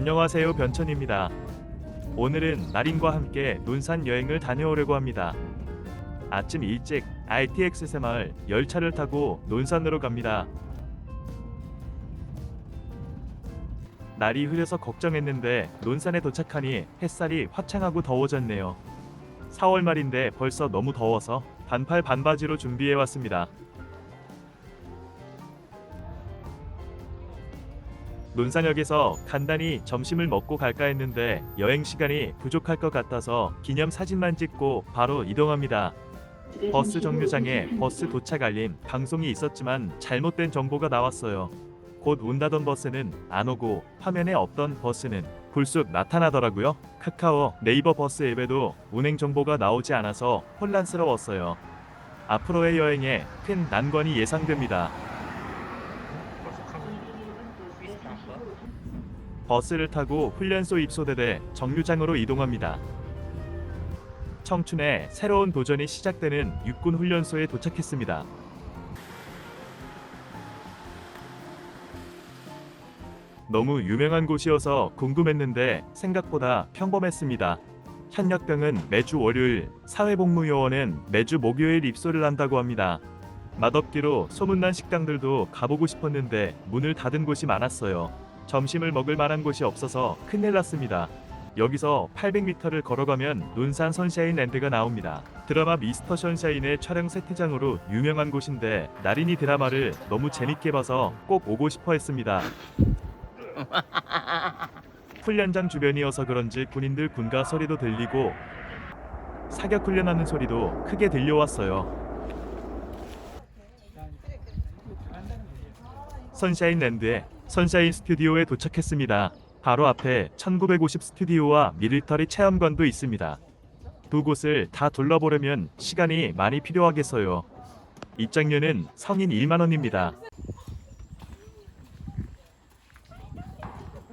안녕하세요 변천입니다. 오늘은 나린과 함께 논산 여행을 다녀오려고 합니다. 아침 일찍 RTX 새마을 열차를 타고 논산으로 갑니다. 날이 흐려서 걱정했는데 논산에 도착하니 햇살이 화창하고 더워졌네요. 4월 말인데 벌써 너무 더워서 반팔 반바지로 준비해 왔습니다. 논산역에서 간단히 점심을 먹고 갈까 했는데 여행 시간이 부족할 것 같아서 기념 사진만 찍고 바로 이동합니다. 버스 정류장에 버스 도착 알림 방송이 있었지만 잘못된 정보가 나왔어요. 곧 온다던 버스는 안 오고 화면에 없던 버스는 불쑥 나타나더라고요. 카카오 네이버 버스 앱에도 운행 정보가 나오지 않아서 혼란스러웠어요. 앞으로의 여행에 큰 난관이 예상됩니다. 버스를 타고 훈련소 입소대대 정류장으로 이동합니다. 청춘의 새로운 도전이 시작되는 육군 훈련소에 도착했습니다. 너무 유명한 곳이어서 궁금했는데 생각보다 평범했습니다. 현역병은 매주 월요일, 사회복무요원은 매주 목요일 입소를 한다고 합니다. 맛없기로 소문난 식당들도 가보고 싶었는데 문을 닫은 곳이 많았어요. 점심을 먹을 만한 곳이 없어서 큰일 났습니다. 여기서 800m를 걸어가면 논산 선샤인 랜드가 나옵니다. 드라마 미스터 선샤인의 촬영 세트장으로 유명한 곳인데 나린이 드라마를 너무 재밌게 봐서 꼭 오고 싶어 했습니다. 훈련장 주변이어서 그런지 군인들 군가 소리도 들리고 사격 훈련하는 소리도 크게 들려왔어요. 선샤인 랜드에 선샤인 스튜디오에 도착했습니다. 바로 앞에 1950 스튜디오와 미리터리 체험관도 있습니다. 두 곳을 다 둘러보려면 시간이 많이 필요하겠어요. 입장료는 성인 1만 원입니다.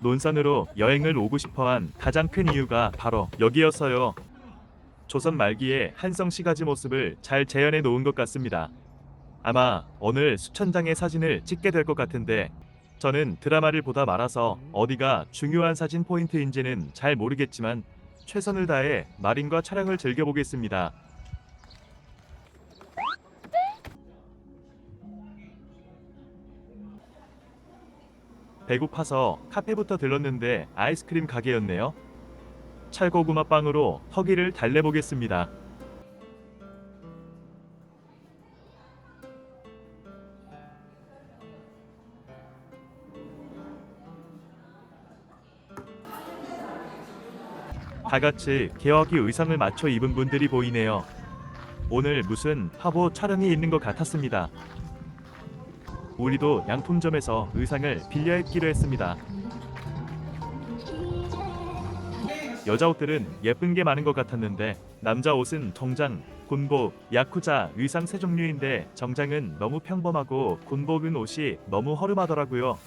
논산으로 여행을 오고 싶어한 가장 큰 이유가 바로 여기였어요. 조선 말기의 한성 시가지 모습을 잘 재현해 놓은 것 같습니다. 아마 오늘 수천 장의 사진을 찍게 될 것 같은데 저는 드라마를 보다 말아서 어디가 중요한 사진 포인트인지는 잘 모르겠지만 최선을 다해 마린과 촬영을 즐겨보겠습니다. 배고파서 카페부터 들렀는데 아이스크림 가게였네요. 찰고구마 빵으로 허기를 달래보겠습니다. 다 같이 개화기 의상을 맞춰 입은 분들이 보이네요. 오늘 무슨 화보 촬영이 있는 것 같았습니다. 우리도 양품점에서 의상을 빌려 입기로 했습니다. 여자 옷들은 예쁜 게 많은 것 같았는데 남자 옷은 정장, 군복, 야쿠자 의상 세 종류인데 정장은 너무 평범하고 군복은 옷이 너무 허름하더라고요.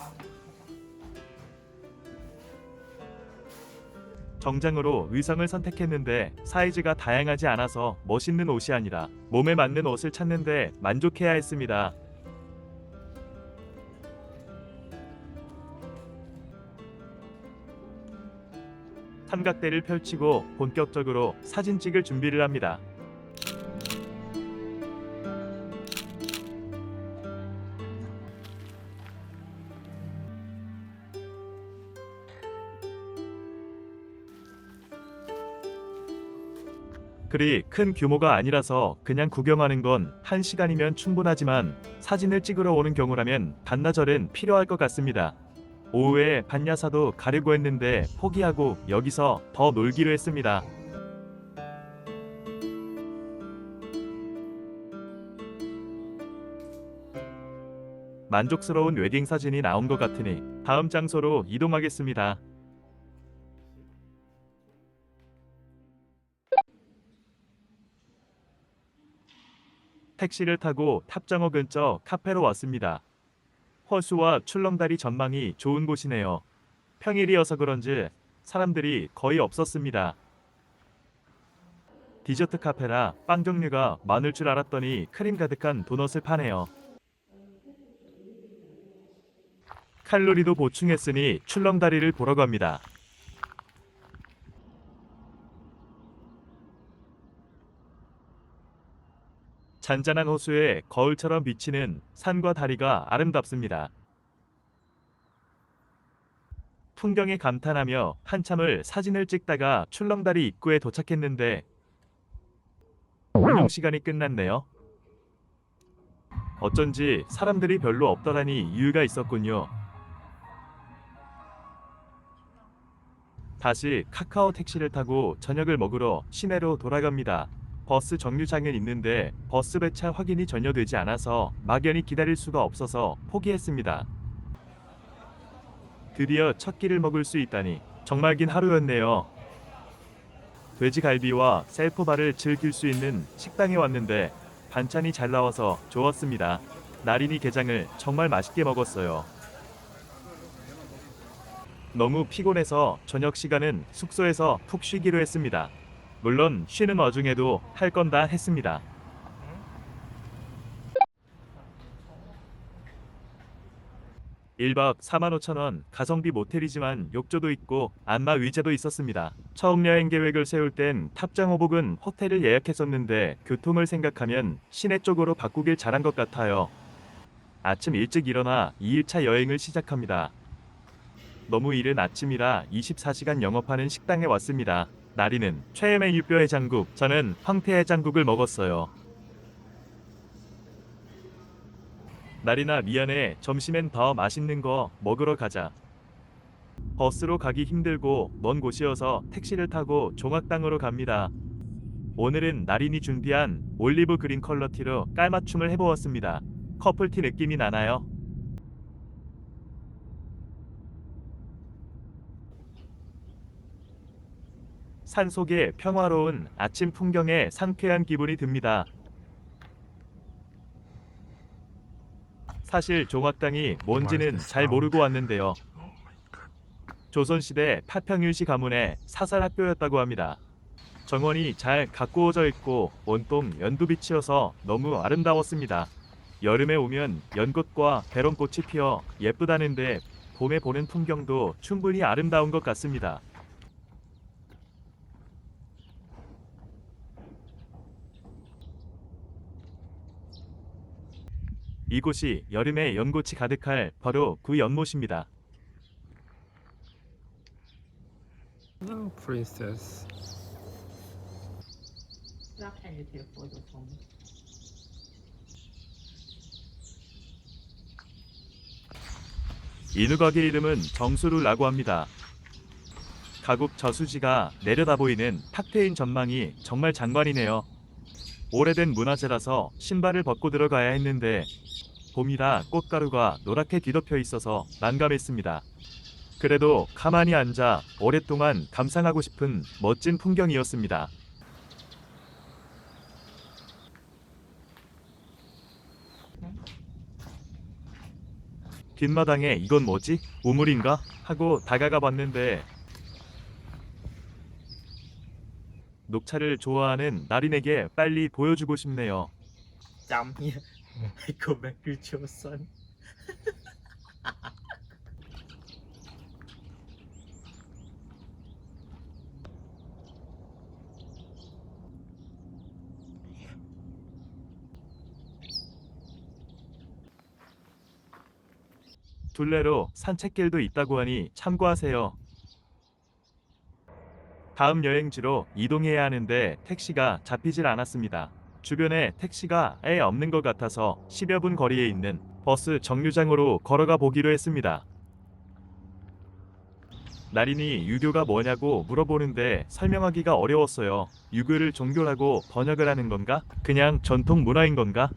정장으로 의상을 선택했는데 사이즈가 다양하지 않아서 멋있는 옷이 아니라 몸에 맞는 옷을 찾는데 만족해야 했습니다. 삼각대를 펼치고 본격적으로 사진 찍을 준비를 합니다. 그리 큰 규모가 아니라서 그냥 구경하는 건 한시간이면 충분하지만 사진을 찍으러 오는 경우라면 반나절은 필요할 것 같습니다. 오후에 반야사도 가려고 했는데 포기하고 여기서 더 놀기로 했습니다. 만족스러운 웨딩 사진이 나온 것 같으니 다음 장소로 이동하겠습니다. 택시를 타고 탑장어 근처 카페로 왔습니다. 호수와 출렁다리 전망이 좋은 곳이네요. 평일이어서 그런지 사람들이 거의 없었습니다. 디저트 카페라 빵 종류가 많을 줄 알았더니 크림 가득한 도넛을 파네요. 칼로리도 보충했으니 출렁다리를 보러 갑니다. 잔잔한 호수에 거울처럼 비치는 산과 다리가 아름답습니다. 풍경에 감탄하며 한참을 사진을 찍다가 출렁다리 입구에 도착했는데 운영 시간이 끝났네요. 어쩐지 사람들이 별로 없더라니 이유가 있었군요. 다시 카카오 택시를 타고 저녁을 먹으러 시내로 돌아갑니다. 버스 정류장은 있는데 버스 배차 확인이 전혀 되지 않아서 막연히 기다릴 수가 없어서 포기했습니다. 드디어 첫 끼를 먹을 수 있다니 정말 긴 하루였네요. 돼지갈비와 셀프바를 즐길 수 있는 식당에 왔는데 반찬이 잘 나와서 좋았습니다. 나린이 게장을 정말 맛있게 먹었어요. 너무 피곤해서 저녁 시간은 숙소에서 푹 쉬기로 했습니다. 물론 쉬는 와중에도 할 건 다 했습니다. 일박 45,000원 가성비 모텔이지만 욕조도 있고 안마 의자도 있었습니다. 처음 여행 계획을 세울 땐 탑장 호복은 호텔을 예약했었는데 교통을 생각하면 시내 쪽으로 바꾸길 잘한 것 같아요. 아침 일찍 일어나 2일차 여행을 시작합니다. 너무 이른 아침이라 24시간 영업하는 식당에 왔습니다. 나리는 최애의 유뼈 해장국, 저는 황태 해장국을 먹었어요. 나리나 미안해 점심엔 더 맛있는 거 먹으러 가자. 버스로 가기 힘들고 먼 곳이어서 택시를 타고 종악당으로 갑니다. 오늘은 나린이 준비한 올리브 그린 컬러 티로 깔맞춤을 해보았습니다. 커플티 느낌이 나나요? 산 속의 평화로운 아침 풍경에 상쾌한 기분이 듭니다. 사실 종악당이 뭔지는 잘 모르고 왔는데요. 조선시대 파평일시 가문의 사살 학교였다고 합니다. 정원이 잘 가꾸어져 있고 온통 연두빛이어서 너무 아름다웠습니다. 여름에 오면 연꽃과 배롱꽃이 피어 예쁘다는데 봄에 보는 풍경도 충분히 아름다운 것 같습니다. 이곳이 여름에 연꽃이 가득할 바로 그 연못입니다. No, princess. 가게 이름은 정수루라고 합니다. 가국 저수지가 내려다 보이는 탁 트인 전망이 정말 장관이네요. 오래된 문화재라서 신발을 벗고 들어가야 했는데 봄이라 꽃가루가 노랗게 뒤덮여 있어서 난감했습니다. 그래도 가만히 앉아 오랫동안 감상하고 싶은 멋진 풍경이었습니다. 뒷마당에 이건 뭐지? 우물인가? 하고 다가가 봤는데 녹차를 좋아하는 나린에게 빨리 보여주고 싶네요. Hãy go back to your son 둘레로 산책길도 있다고 하니 참고하세요. 다음 여행지로 이동해야 하는데 택시가 잡히질 않았습니다. 주변에 택시가 아예 없는 것 같아서 10여 분 거리에 있는 버스 정류장으로 걸어가 보기로 했습니다. 나린이 유교가 뭐냐고 물어보는데 설명하기가 어려웠어요. 유교를 종교라고 번역을 하는 건가? 그냥 전통 문화인 건가?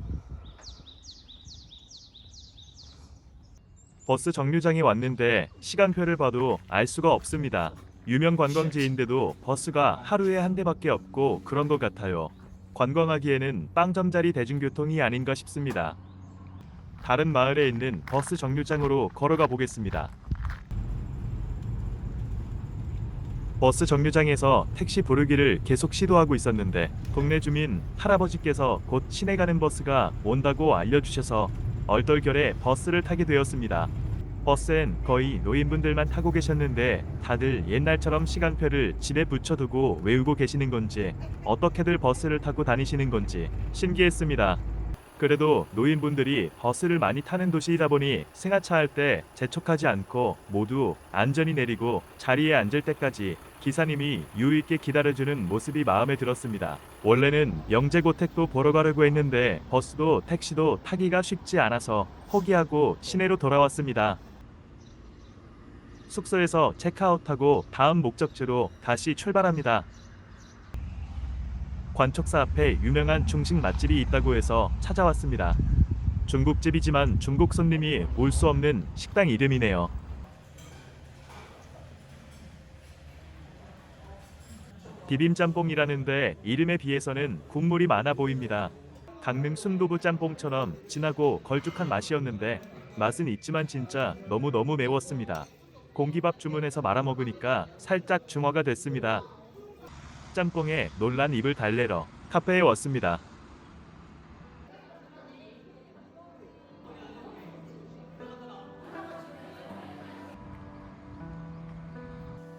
버스 정류장에 왔는데 시간표를 봐도 알 수가 없습니다. 유명 관광지인데도 버스가 하루에 한 대밖에 없고 그런 것 같아요. 관광하기에는 빵점짜리 대중교통이 아닌가 싶습니다. 다른 마을에 있는 버스 정류장으로 걸어가 보겠습니다. 버스 정류장에서 택시 부르기를 계속 시도하고 있었는데 동네 주민 할아버지께서 곧 시내 가는 버스가 온다고 알려주셔서 얼떨결에 버스를 타게 되었습니다. 버스엔 거의 노인분들만 타고 계셨는데 다들 옛날처럼 시간표를 집에 붙여두고 외우고 계시는 건지 어떻게들 버스를 타고 다니시는 건지 신기했습니다. 그래도 노인분들이 버스를 많이 타는 도시이다 보니 승하차 할 때 재촉하지 않고 모두 안전히 내리고 자리에 앉을 때까지 기사님이 유유 있게 기다려주는 모습이 마음에 들었습니다. 원래는 영재고택도 보러 가려고 했는데 버스도 택시도 타기가 쉽지 않아서 포기하고 시내로 돌아왔습니다. 숙소에서 체크아웃하고 다음 목적지로 다시 출발합니다. 관촉사 앞에 유명한 중식 맛집이 있다고 해서 찾아왔습니다. 중국집이지만 중국 손님이 올 수 없는 식당 이름이네요. 비빔짬뽕이라는데 이름에 비해서는 국물이 많아 보입니다. 강릉 순두부 짬뽕처럼 진하고 걸쭉한 맛이었는데 맛은 있지만 진짜 너무너무 매웠습니다. 공기밥 주문해서 말아 먹으니까 살짝 중화가 됐습니다. 짬뽕에 놀란 입을 달래러 카페에 왔습니다.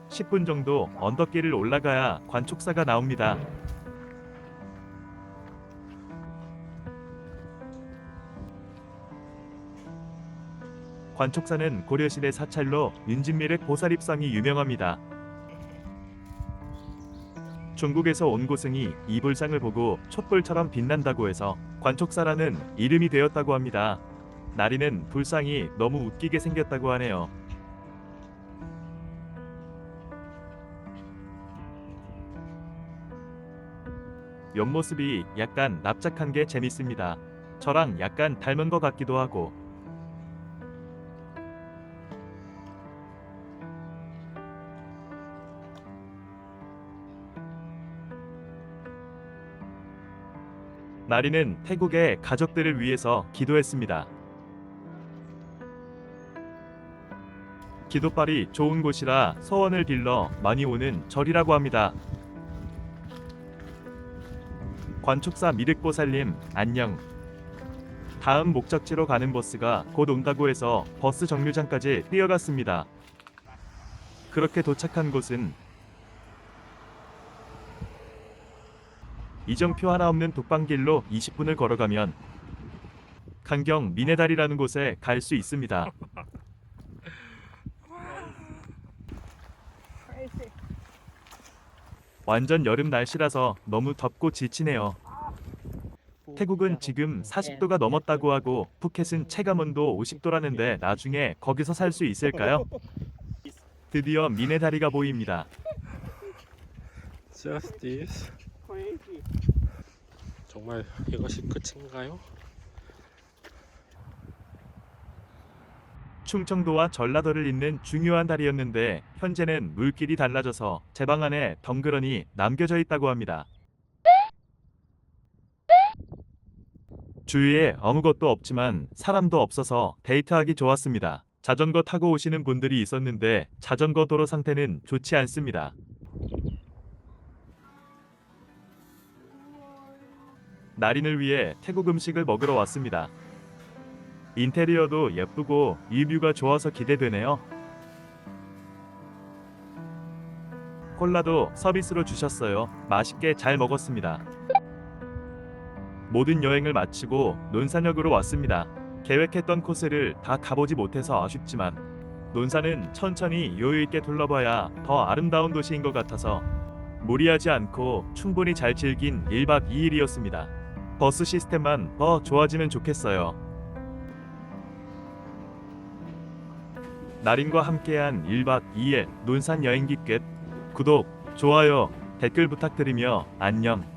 (10분) 정도 언덕길을 올라가야 관촉사가 나옵니다. 관촉사는 고려시대 사찰로 윤진밀의 보살입상이 유명합니다. 중국에서 온 고승이 이 불상을 보고 촛불처럼 빛난다고 해서 관촉사라는 이름이 되었다고 합니다. 나리는 불상이 너무 웃기게 생겼다고 하네요. 옆모습이 약간 납작한 게 재밌습니다. 저랑 약간 닮은 것 같기도 하고 나리는 태국의 가족들을 위해서 기도했습니다. 기도빨이 좋은 곳이라 소원을 빌러 많이 오는 절이라고 합니다. 관축사 미륵보살님 안녕. 다음 목적지로 가는 버스가 곧 온다고 해서 버스 정류장까지 뛰어갔습니다. 그렇게 도착한 곳은 이정표 하나 없는 독방길로 20분을 걸어가면 강경 미네다리라는 곳에 갈 수 있습니다. 완전 여름 날씨라서 너무 덥고 지치네요. 태국은 지금 40도가 넘었다고 하고 푸켓은 체감온도 50도라는데 나중에 거기서 살 수 있을까요? 드디어 미네다리가 보입니다. Just this. 정말 이것이 끝인가요? 충청도와 전라도를 잇는 중요한 다리였는데 현재는 물길이 달라져서 제방 안에 덩그러니 남겨져 있다고 합니다. 주위에 아무것도 없지만 사람도 없어서 데이트하기 좋았습니다. 자전거 타고 오시는 분들이 있었는데 자전거 도로 상태는 좋지 않습니다. 날인을 위해 태국 음식을 먹으러 왔습니다. 인테리어도 예쁘고 리뷰가 좋아서 기대되네요. 콜라도 서비스로 주셨어요. 맛있게 잘 먹었습니다. 모든 여행을 마치고 논산역으로 왔습니다. 계획했던 코스를 다 가보지 못해서 아쉽지만 논산은 천천히 여유 있게 둘러봐야 더 아름다운 도시인 것 같아서 무리하지 않고 충분히 잘 즐긴 1박 2일이었습니다. 버스 시스템만 더 좋아지면 좋겠어요. 나린과 함께한 1박 2일 논산 여행기 끝. 구독, 좋아요, 댓글 부탁드리며 안녕.